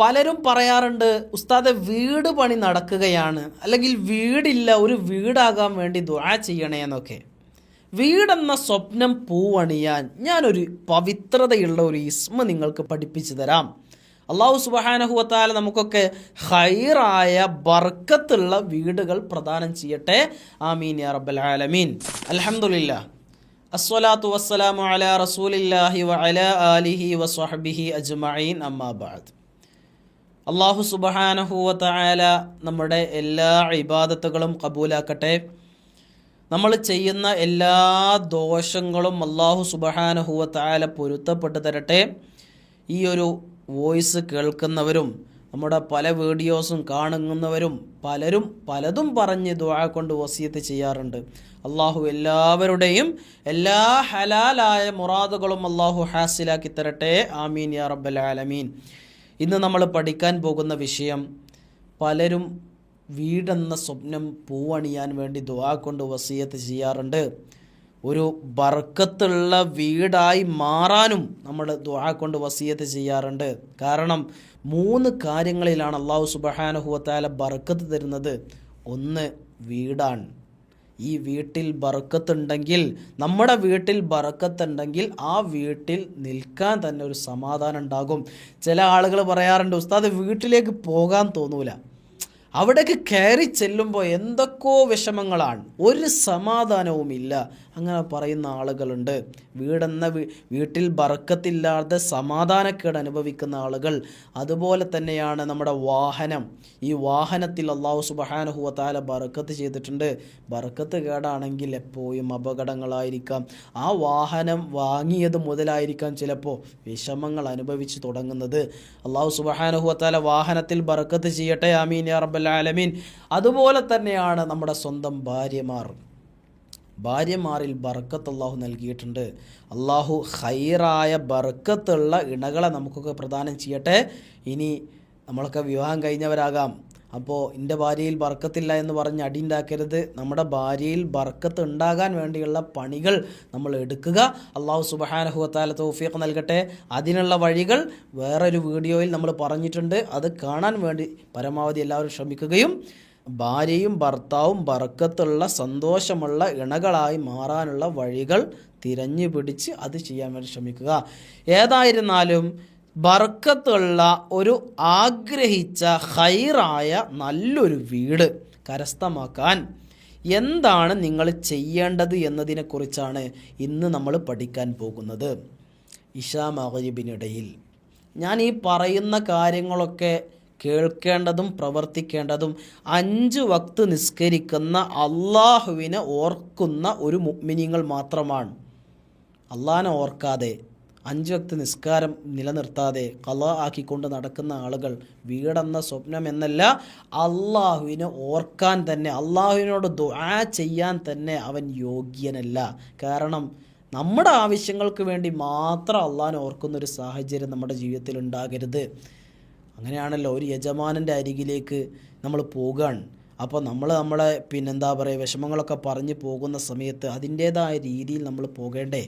പലരും പറയാറുണ്ട് ഉസ്താദെ വീട് പണി നടക്കുകയാണ്. അല്ലെങ്കിൽ വീടില്ല ഒരു വീടാകാൻ വേണ്ടി ദുആ ചെയ്യണേ എന്നൊക്കെ. വീടെന്ന സ്വപ്നം പൂവണിയാൻ ഞാനൊരു പവിത്രതയുള്ള ഒരു ഇസ്മ നിങ്ങൾക്ക് പഠിപ്പിച്ചു തരാം. അള്ളാഹു സുബഹാനഹുവത്താല നമുക്കൊക്കെ ഹൈറായ ബർക്കത്തുള്ള വീടുകൾ പ്രദാനം ചെയ്യട്ടെ. ആമീൻ യാ റബ്ബൽ ആലമീൻ. അൽഹംദുലില്ലാ. അസ്വലാത്തു വസ്സലാമു അലാ റസൂലില്ലാഹി വഅലാ ആലിഹി വസ്വഹബിഹി അജ്മഈൻ. അമ്മാ ബഅദ്. അള്ളാഹു സുബഹാനഹൂവത്തായാല നമ്മുടെ എല്ലാ ഇബാദത്തുകളും കബൂലാക്കട്ടെ. നമ്മൾ ചെയ്യുന്ന എല്ലാ ദോഷങ്ങളും അള്ളാഹു സുബഹാനഹൂവത്തായാല പൊരുത്തപ്പെട്ട് തരട്ടെ. ഈ ഒരു വോയിസ് കേൾക്കുന്നവരും നമ്മുടെ പല വീഡിയോസും കാണുന്നവരും പലരും പലതും പറഞ്ഞ് ദുആ കൊണ്ട് വസീയത്ത് ചെയ്യാറുണ്ട്. അള്ളാഹു എല്ലാവരുടെയും എല്ലാ ഹലാലായ മുറാദുകളും അള്ളാഹു ഹാസിലാക്കി തരട്ടെ. ആമീൻ യാ റബ്ബൽ ആലമീൻ. ഇന്ന് നമ്മൾ പഠിക്കാൻ പോകുന്ന വിഷയം പലരും വീടെന്ന സ്വപ്നം പൂവണിയാൻ വേണ്ടി ദുവാ കൊണ്ട് വസീയത്ത് ചെയ്യാറുണ്ട്. ഒരു ബർക്കത്തുള്ള വീടായി മാറാനും നമ്മൾ ദുആ കൊണ്ട് വസീയത്ത് ചെയ്യാറുണ്ട്. കാരണം മൂന്ന് കാര്യങ്ങളിലാണ് അള്ളാഹു സുബഹാനുഹുവത്താല ബർക്കത്ത് തരുന്നത്. ഒന്ന് വീടാണ്. ഈ വീട്ടിൽ ബറക്കത്തുണ്ടെങ്കിൽ നമ്മുടെ വീട്ടിൽ ബറക്കത്തുണ്ടെങ്കിൽ ആ വീട്ടിൽ നിൽക്കാൻ തന്നെ ഒരു സമാധാനം ഉണ്ടാകും. ചില ആളുകൾ പറയാറുണ്ട് ഉസ്താദ് വീട്ടിലേക്ക് പോകാൻ തോന്നൂല. അവിടേക്ക് കയറി ചെല്ലുമ്പോൾ എന്തൊക്കെയോ വിഷമങ്ങളാണ്. ഒരു സമാധാനവുമില്ല. അങ്ങനെ പറയുന്ന ആളുകളുണ്ട്. വീടെന്ന വീട്ടിൽ ബറക്കത്തില്ലാതെ സമാധാനക്കേട് അനുഭവിക്കുന്ന ആളുകൾ. അതുപോലെ തന്നെയാണ് നമ്മുടെ വാഹനം. ഈ വാഹനത്തിൽ അള്ളാഹു സുബഹാനുഹുവ ബറക്കത്ത് ചെയ്തിട്ടുണ്ട്. ബറക്കത്ത് കേടാണെങ്കിൽ എപ്പോഴും അപകടങ്ങളായിരിക്കാം. ആ വാഹനം വാങ്ങിയത് മുതലായിരിക്കാം ചിലപ്പോൾ വിഷമങ്ങൾ അനുഭവിച്ച് തുടങ്ങുന്നത്. അള്ളാഹു സുബഹാനുഹുവ വാഹനത്തിൽ ബറക്കത്ത് ചെയ്യട്ടെ ആമീൻ യാ റബ്ബൽ ആലമീൻ. അതുപോലെ തന്നെയാണ് നമ്മുടെ സ്വന്തം ഭാര്യമാർ. ഭാര്യമാരിൽ ബർക്കത്ത് അള്ളാഹു നൽകിയിട്ടുണ്ട്. അള്ളാഹു ഹൈറായ ബർക്കത്തുള്ള ഇണകളെ നമുക്കൊക്കെ പ്രദാനം ചെയ്യട്ടെ. ഇനി നമ്മളൊക്കെ വിവാഹം കഴിഞ്ഞവരാകാം. അപ്പോൾ എന്റെ ഭാര്യയിൽ ബർക്കത്തില്ല എന്ന് പറഞ്ഞ് അടി ഉണ്ടാക്കരുത് നമ്മുടെ ഭാര്യയിൽ ബർക്കത്ത് ഉണ്ടാകാൻ വേണ്ടിയുള്ള പണികൾ നമ്മൾ എടുക്കുക. അള്ളാഹു സുബഹാനഹുവത്താല തൗഫീഖ് നൽകട്ടെ. അതിനുള്ള വഴികൾ വേറൊരു വീഡിയോയിൽ നമ്മൾ പറഞ്ഞിട്ടുണ്ട്. അത് കാണാൻ വേണ്ടി പരമാവധി എല്ലാവരും ശ്രമിക്കുകയും ഭാര്യയും ഭർത്താവും ബർക്കത്തുള്ള സന്തോഷമുള്ള ഇണകളായി മാറാനുള്ള വഴികൾ തിരഞ്ഞു പിടിച്ച് അത് ചെയ്യാൻ വേണ്ടി ശ്രമിക്കുക. ഏതായിരുന്നാലും ബർക്കത്തുള്ള ഒരു ആഗ്രഹിച്ച ഹൈറായ നല്ലൊരു വീട് കരസ്ഥമാക്കാൻ എന്താണ് നിങ്ങൾ ചെയ്യേണ്ടത് എന്നതിനെക്കുറിച്ചാണ് ഇന്ന് നമ്മൾ പഠിക്കാൻ പോകുന്നത്. ഇഷാ മഹരീബിനിടയിൽ ഞാൻ ഈ പറയുന്ന കാര്യങ്ങളൊക്കെ കേൾക്കേണ്ടതും പ്രവർത്തിക്കേണ്ടതും അഞ്ച് വക്ത് നിസ്കരിക്കുന്ന അള്ളാഹുവിനെ ഓർക്കുന്ന ഒരു മുഗ്മിനിങ്ങൾ മാത്രമാണ്. അള്ളാഹനെ ഓർക്കാതെ അഞ്ച് വക്ത് നിസ്കാരം നിലനിർത്താതെ കല ആക്കിക്കൊണ്ട് നടക്കുന്ന ആളുകൾ വീടെന്ന സ്വപ്നം എന്നല്ല അള്ളാഹുവിനെ ഓർക്കാൻ തന്നെ അള്ളാഹുവിനോട് ദുആ ചെയ്യാൻ തന്നെ അവൻ യോഗ്യനല്ല. കാരണം നമ്മുടെ ആവശ്യങ്ങൾക്ക് വേണ്ടി മാത്രം അള്ളാഹിനെ ഓർക്കുന്നൊരു സാഹചര്യം നമ്മുടെ ജീവിതത്തിൽ ഉണ്ടാകരുത്. അങ്ങനെയാണല്ലോ ഒരു യജമാനന്റെ അരികിലേക്ക് നമ്മൾ പോകാൻ. അപ്പോൾ നമ്മൾ നമ്മളെ പിന്നെന്താ പറയുക വിഷമങ്ങളൊക്കെ പറഞ്ഞ് പോകുന്ന സമയത്ത് അതിന്റേതായ രീതിയിൽ നമ്മൾ പോകേണ്ടേ.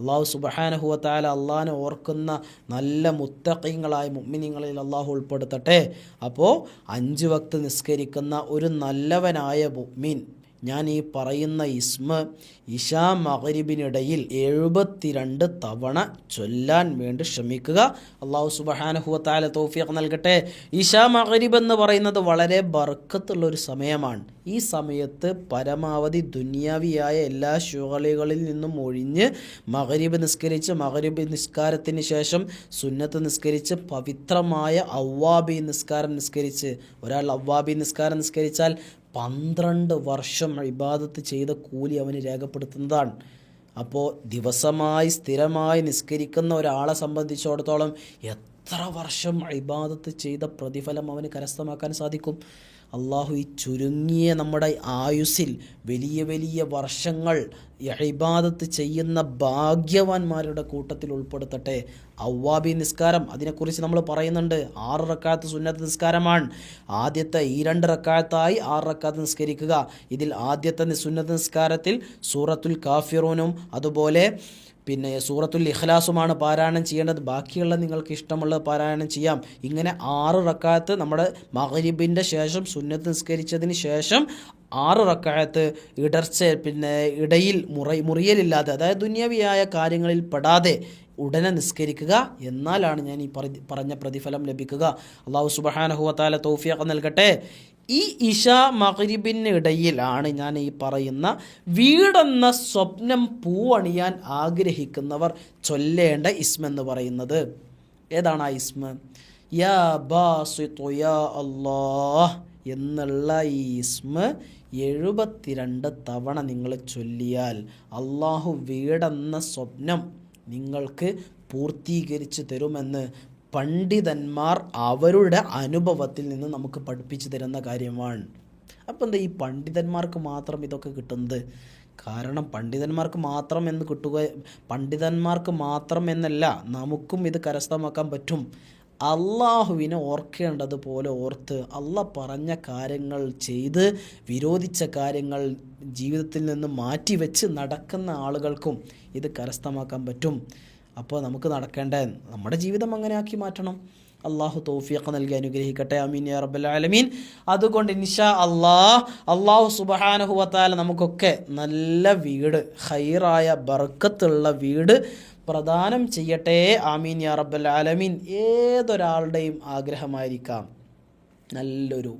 അള്ളാഹു സുബഹാനഹുവത്താല അള്ളാഹിനെ ഓർക്കുന്ന നല്ല മുത്തക്കിങ്ങളായ മുമ്മിനിങ്ങളിൽ അള്ളാഹു ഉൾപ്പെടുത്തട്ടെ. അപ്പോൾ അഞ്ച് വക്ത് നിസ്കരിക്കുന്ന ഒരു നല്ലവനായ മുമ്മിൻ ഞാൻ ഈ പറയുന്ന ഇസ്മ ഇഷാ മകരിബിനിടയിൽ എഴുപത്തിരണ്ട് തവണ ചൊല്ലാൻ വേണ്ടി ശ്രമിക്കുക. അള്ളാഹു സുബഹാനഹുവത്താല തോഫിയൊക്കെ നൽകട്ടെ. ഇഷാ മകരിബ് എന്ന് പറയുന്നത് വളരെ ബർക്കത്തുള്ള ഒരു സമയമാണ്. ഈ സമയത്ത് പരമാവധി ദുന്യാവിയായ എല്ലാ ശുകളികളിൽ നിന്നും ഒഴിഞ്ഞ് മകരിബ് നിസ്കരിച്ച് മകരിബ് നിസ്കാരത്തിന് ശേഷം സുന്നത്ത് നിസ്കരിച്ച് പവിത്രമായ അവ്വാബി നിസ്കാരം നിസ്കരിച്ച്. ഒരാൾ അവ്വാബി നിസ്കാരം നിസ്കരിച്ചാൽ പന്ത്രണ്ട് വർഷം ഇബാദത്ത് ചെയ്ത കൂലി അവന് രേഖപ്പെടുത്തുന്നതാണ്. അപ്പോൾ ദിവസമായി സ്ഥിരമായി നിസ്കരിക്കുന്ന ഒരാളെ സംബന്ധിച്ചിടത്തോളം എത്ര വർഷം ഇബാദത്ത് ചെയ്ത പ്രതിഫലം അവന് കരസ്ഥമാക്കാൻ സാധിക്കും? അള്ളാഹു ഈ ചുരുങ്ങിയ നമ്മുടെ ആയുസ്സിൽ വലിയ വലിയ വർഷങ്ങൾ ഇബാദത്ത് ചെയ്യുന്ന ഭാഗ്യവാന്മാരുടെ കൂട്ടത്തിൽ ഉൾപ്പെടുത്തട്ടെ. അവ്വാബി നിസ്കാരം അതിനെക്കുറിച്ച് നമ്മൾ പറയുന്നുണ്ട്. ആറ് റക്കാത്ത് സുന്നത്ത് നിസ്കാരമാണ്. ആദ്യത്തെ ഈ രണ്ട് റക്കാത്തായി ആറ് റക്കാത്ത് നിസ്കരിക്കുക. ഇതിൽ ആദ്യത്തെ സുന്നത്ത് നിസ്കാരത്തിൽ സൂറത്തുൽ കാഫിറൂനും അതുപോലെ പിന്നെ സൂറത്തുൽ ഇഖ്ലാസുമാണ് പാരായണം ചെയ്യേണ്ടത്. ബാക്കിയുള്ള നിങ്ങൾക്ക് ഇഷ്ടമുള്ളത് പാരായണം ചെയ്യാം. ഇങ്ങനെ ആറ് റക്കാത്ത് നമ്മുടെ മഹരിബിന്റെ ശേഷം സുന്നത്ത് നിസ്കരിച്ചതിന് ശേഷം ആറ് റക്കായത്ത് ഇടർച്ച പിന്നെ ഇടയിൽ മുറ മുറിയലില്ലാതെ അതായത് ദുന്യവിയായ കാര്യങ്ങളിൽ പെടാതെ ഉടനെ നിസ്കരിക്കുക. എന്നാലാണ് ഞാൻ ഈ പറഞ്ഞ പ്രതിഫലം ലഭിക്കുക. അള്ളാഹു സുബഹാനഹുവത്താല തൗഫിയൊക്കെ നൽകട്ടെ. ഈ ഇഷ മഹരിബിന് ഇടയിലാണ് ഞാൻ ഈ പറയുന്ന വീടെന്ന സ്വപ്നം പൂവണിയാൻ ആഗ്രഹിക്കുന്നവർ ചൊല്ലേണ്ട ഇസ്മെന്ന് പറയുന്നത്. ഏതാണ് ആ ഇസ്മ? യാ ബാസിത്തു യാ അല്ലാഹ് എന്നുള്ള ഈ ഇസ്മ എഴുപത്തിരണ്ട് തവണ നിങ്ങൾ ചൊല്ലിയാൽ അള്ളാഹു വീടെന്ന സ്വപ്നം നിങ്ങൾക്ക് പൂർത്തീകരിച്ച് തരുമെന്ന് പണ്ഡിതന്മാർ അവരുടെ അനുഭവത്തിൽ നിന്ന് നമുക്ക് പഠിപ്പിച്ചു തരുന്ന കാര്യമാണ്. അപ്പം എന്താ ഈ പണ്ഡിതന്മാർക്ക് മാത്രം ഇതൊക്കെ കിട്ടുന്നത്? കാരണം പണ്ഡിതന്മാർക്ക് മാത്രം എന്ന് കിട്ടുക പണ്ഡിതന്മാർക്ക് മാത്രം എന്നല്ല നമുക്കും ഇത് കരസ്ഥമാക്കാൻ പറ്റും. അള്ളാഹുവിനെ ഓർക്കേണ്ടതുപോലെ ഓർത്ത് അള്ള പറഞ്ഞ കാര്യങ്ങൾ ചെയ്ത് വിരോധിച്ച കാര്യങ്ങൾ ജീവിതത്തിൽ നിന്ന് മാറ്റിവെച്ച് നടക്കുന്ന ആളുകൾക്കും ഇത് കരസ്ഥമാക്കാൻ പറ്റും. അപ്പോൾ നമുക്ക് നടക്കേണ്ട നമ്മുടെ ജീവിതം അങ്ങനെ ആക്കി മാറ്റണം. അള്ളാഹു തോഫിയൊക്കെ നൽകി അനുഗ്രഹിക്കട്ടെ. അമീൻ യാ റബ്ബൽ ആലമീൻ. അതുകൊണ്ട് ഇൻഷാ അള്ളാഹ് അള്ളാഹു സുബ്ഹാനഹു വതആല നമുക്കൊക്കെ നല്ല വീട് ഹൈറായ ബർക്കത്തുള്ള വീട് പ്രദാനം ചെയ്യട്ടെ. ആമീൻ യാ റബ്ബൽ ആലമീൻ. ഏതൊരാളുടെയും ആഗ്രഹമായിരിക്കാം. നല്ലൊരു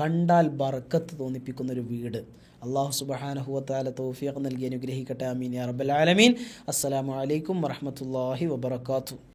കണ്ടാൽ ബർക്കത്ത് തോന്നിപ്പിക്കുന്ന ഒരു വീട്. അള്ളാഹു സുബഹാനഹുവത്താല തൗഫീഖ് നൽകി അനുഗ്രഹിക്കട്ടെ. അമീൻ യാ റബ്ബൽ ആലമീൻ. അസ്സലാമു അലൈക്കും വറഹ്മത്തുള്ളാഹി വബറകാതുഹു.